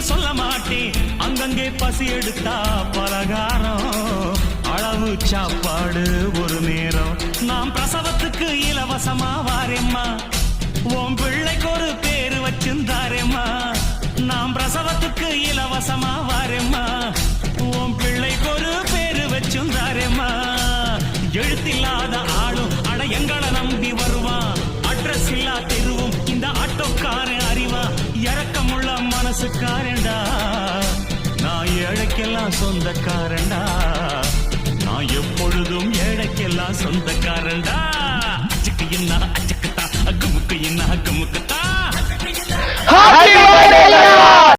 இல்லைன்னு சொல்ல மாட்டேன். அங்கங்கே பசி எடுத்தா பலகாரம். அளவு சாப்பாடு ஒரு நேரம். நாம் பிரசவத்துக்கு இலவசமா வாரேம்மா. உன் பிள்ளைக்கு ஒரு பேரு வச்சிருந்தாரேம்மா. நாம் பிரசவத்துக்கு இலவசமா வாரேம்மா. உன் பிள்ளைக்கு ஒரு பேரு வச்சிருந்தாரேம்மா. எழுத்தில்லாத ஆளும் மனசுக்காரண்டா நான் ஏழைக்கெல்லாம் சொந்தக்காரண்டா நான் எப்பொழுதும் ஏழைக்கெல்லாம் சொந்தக்காரன்டா.